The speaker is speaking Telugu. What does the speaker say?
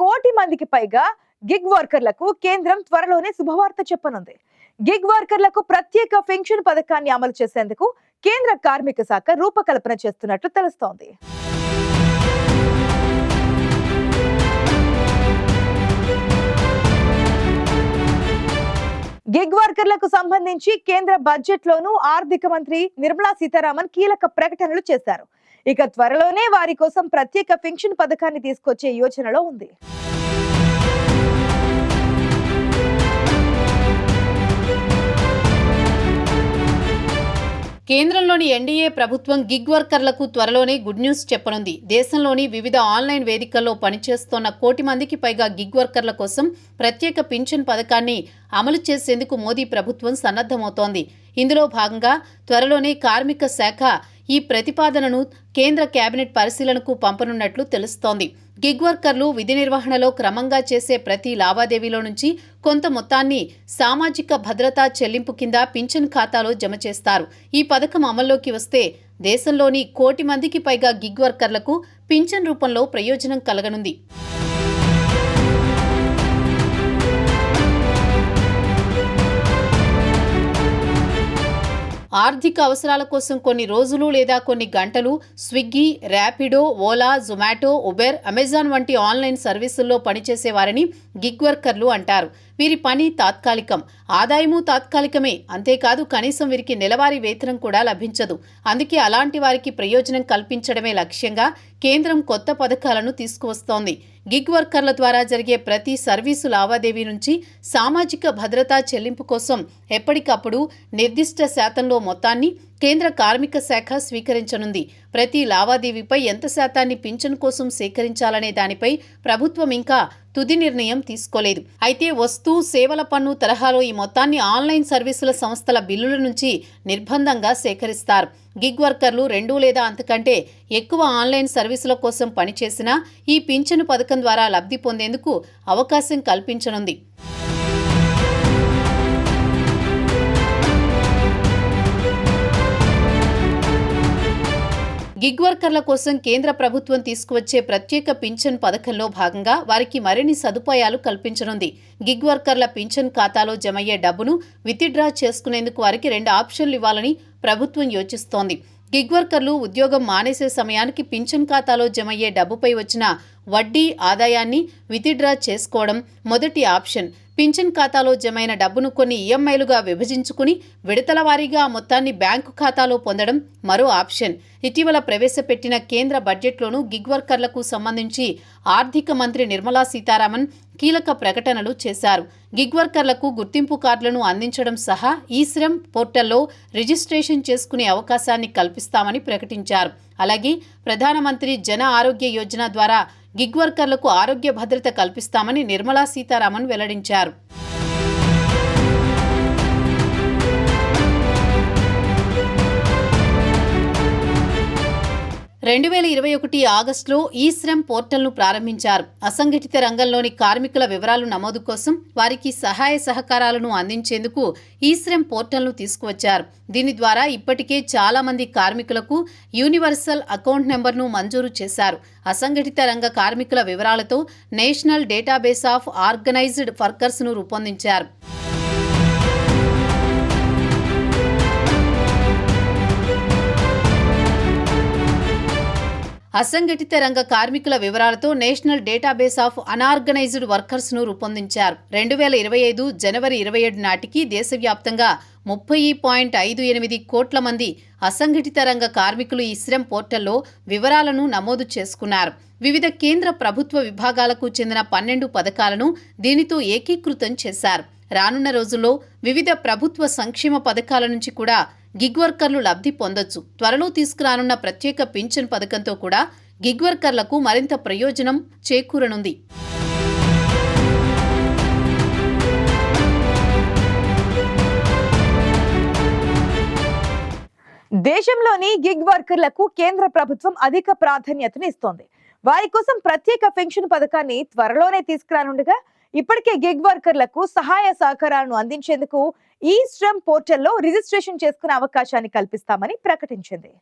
కోటి మందికి పైగా గిగ్ వర్కర్లకు కేంద్రం త్వరలోనే శుభవార్త చెప్పనుంది. గిగ్ వర్కర్లకు ప్రత్యేక పెన్షన్ పథకాన్ని అమలు చేసేందుకు కేంద్ర కార్మిక శాఖ రూపకల్పన చేస్తున్నట్లు తెలుస్తోంది. గిగ్ వర్కర్లకు సంబంధించి కేంద్ర బడ్జెట్ లోను ఆర్థిక మంత్రి నిర్మలా సీతారామన్ కీలక ప్రకటనలు చేశారు. ఇక త్వరలోనే వారి కోసం ప్రత్యేక పెన్షన్ పథకాన్ని తీసుకొచ్చే యోచనలో ఉంది. కేంద్రంలోని ఎన్డీఏ ప్రభుత్వం గిగ్ వర్కర్లకు త్వరలోనే గుడ్ న్యూస్ చెప్పనుంది. దేశంలోని వివిధ ఆన్లైన్ వేదికల్లో పనిచేస్తోన్న కోటి మందికి పైగా గిగ్ వర్కర్ల కోసం ప్రత్యేక పింఛన్ పథకాన్ని అమలు చేసేందుకు మోదీ ప్రభుత్వం సన్నద్ధమవుతోంది. ఇందులో భాగంగా త్వరలోనే కార్మిక శాఖ ఈ ప్రతిపాదనను కేంద్ర కేబినెట్ పరిశీలనకు పంపనున్నట్లు తెలుస్తోంది. గిగ్ వర్కర్లు విధి నిర్వహణలో క్రమంగా చేసే ప్రతి లావాదేవీలో నుంచి కొంత మొత్తాన్ని సామాజిక భద్రతా చెల్లింపు కింద పింఛన్ ఖాతాలో జమ చేస్తారు. ఈ పథకం అమల్లోకి వస్తే దేశంలోని కోటి మందికి పైగా గిగ్ వర్కర్లకు పింఛన్ రూపంలో ప్రయోజనం కలగనుంది. ఆర్థిక అవసరాల కోసం కొన్ని రోజులు లేదా కొన్ని గంటలు Swiggy Rapido Ola Zomato Uber Amazon వంటి ఆన్లైన్ సర్వీసుల్లో పనిచేసే వారిని గిగ్ వర్కర్లు అంటారు. వీరి పని తాత్కాలికం. ఆదాయము తాత్కాలికమే. అంతేకాదు కనీసం వీరికి నెలవారీ వేతనం కూడా లభించదు. అందుకే అలాంటి వారికి ప్రయోజనం కల్పించడమే లక్ష్యంగా కేంద్రం కొత్త పథకాలను తీసుకువస్తోంది. గిగ్ వర్కర్ల ద్వారా జరిగే ప్రతి సర్వీసు లావాదేవీ నుంచి సామాజిక భద్రతా చెల్లింపు కోసం ఎప్పటికప్పుడు నిర్దిష్ట శాతంలో మొత్తాన్ని కేంద్ర కార్మిక శాఖ స్వీకరించనుంది. ప్రతి లావాదేవీపై ఎంత శాతాన్ని పింఛన్ కోసం సేకరించాలనే దానిపై ప్రభుత్వం ఇంకా తుది నిర్ణయం తీసుకోలేదు. అయితే వస్తు సేవల పన్ను తరహాలో ఈ మొత్తాన్ని ఆన్లైన్ సర్వీసుల సంస్థల బిల్లుల నుంచి నిర్బంధంగా సేకరిస్తారు. గిగ్ వర్కర్లు రెండు లేదా అంతకంటే ఎక్కువ ఆన్లైన్ సర్వీసుల కోసం పనిచేసినా ఈ పింఛను పథకం ద్వారా లబ్ధి పొందేందుకు అవకాశం కల్పించనుంది. గిగ్ వర్కర్ల కోసం కేంద్ర ప్రభుత్వం తీసుకువచ్చే ప్రత్యేక పింఛన్ పథకంలో భాగంగా వారికి మరిన్ని సదుపాయాలు కల్పించనుంది. గిగ్ వర్కర్ల పింఛన్ ఖాతాలో జమయ్యే డబ్బును విత్డ్రా చేసుకునేందుకు వారికి రెండు ఆప్షన్లు ఇవ్వాలని ప్రభుత్వం యోచిస్తోంది. గిగ్ వర్కర్లు ఉద్యోగం మానేసే సమయానికి పింఛన్ ఖాతాలో జమయ్యే డబ్బుపై వచ్చిన వడ్డీ ఆదాయాన్ని విత్డ్రా చేసుకోవడం మొదటి ఆప్షన్. పింఛన్ ఖాతాలో జమైన డబ్బును కొన్ని ఈఎంఐలుగా విభజించుకుని విడతల వారీగా ఆ మొత్తాన్ని బ్యాంకు ఖాతాలో పొందడం మరో ఆప్షన్. ఇటీవల ప్రవేశపెట్టిన కేంద్ర బడ్జెట్లోనూ గిగ్ వర్కర్లకు సంబంధించి ఆర్థిక మంత్రి నిర్మలా సీతారామన్ కీలక ప్రకటనలు చేశారు. గిగ్ వర్కర్లకు గుర్తింపు కార్డులను అందించడం సహా ఈ శ్రమ్ పోర్టల్లో రిజిస్ట్రేషన్ చేసుకునే అవకాశాన్ని కల్పిస్తామని ప్రకటించారు. అలాగే ప్రధానమంత్రి జన ఆరోగ్య యోజన ద్వారా గిగ్ వర్కర్లకు ఆరోగ్య భద్రత కల్పిస్తామని నిర్మలా సీతారామన్ వెల్లడించారు. రెండు వేల ఇరవై ఒకటి ఆగస్టులో ఈ శ్రమ్ పోర్టల్ను ప్రారంభించారు. అసంఘటిత రంగంలోని కార్మికుల వివరాలు నమోదు కోసం వారికి సహాయ సహకారాలను అందించేందుకు ఈ శ్రమ్ పోర్టల్ను తీసుకువచ్చారు. దీని ద్వారా ఇప్పటికే చాలామంది కార్మికులకు యూనివర్సల్ అకౌంట్ నెంబర్ను మంజూరు చేశారు. అసంఘటిత రంగ కార్మికుల వివరాలతో నేషనల్ డేటాబేస్ ఆఫ్ ఆర్గనైజ్డ్ వర్కర్స్ను రూపొందించారు. అసంఘటిత రంగ కార్మికుల వివరాలతో నేషనల్ డేటాబేస్ ఆఫ్ అనార్గనైజ్డ్ వర్కర్స్ను రూపొందించారు. రెండు వేల ఇరవై ఐదు జనవరి ఇరవై ఏడు నాటికి దేశవ్యాప్తంగా ముప్పై పాయింట్ ఐదు ఎనిమిది కోట్ల మంది అసంఘటిత రంగ కార్మికులు ఈ శ్రమ్ పోర్టల్లో వివరాలను నమోదు చేసుకున్నారు. వివిధ కేంద్ర ప్రభుత్వ విభాగాలకు చెందిన పన్నెండు పథకాలను దీనితో ఏకీకృతం చేశారు. రానున్న రోజుల్లో వివిధ ప్రభుత్వ సంక్షేమ పథకాల నుంచి కూడా గిగ్ వర్కర్లు లబ్ధి పొందొచ్చు. త్వరలో తీసుకురానున్న ప్రత్యేక పింఛన్ పథకంతో కూడా గిగ్ వర్కర్లకు మరింత ప్రయోజనం చేకూరనుంది. దేశంలోని గిగ్ వర్కర్లకు కేంద్ర ప్రభుత్వం అధిక ప్రాధాన్యతను ఇస్తోంది. వారి కోసం ప్రత్యేక పెన్షన్ పథకాన్ని త్వరలోనే తీసుకురానుండగా ఇప్పటికే గిగ్ వర్కర్లకు సహాయ సహకారాలను అందించేందుకు ఈ శ్రమ్ పోర్టల్లో రిజిస్ట్రేషన్ చేసుకునే అవకాశాన్ని కల్పిస్తామని ప్రకటించింది.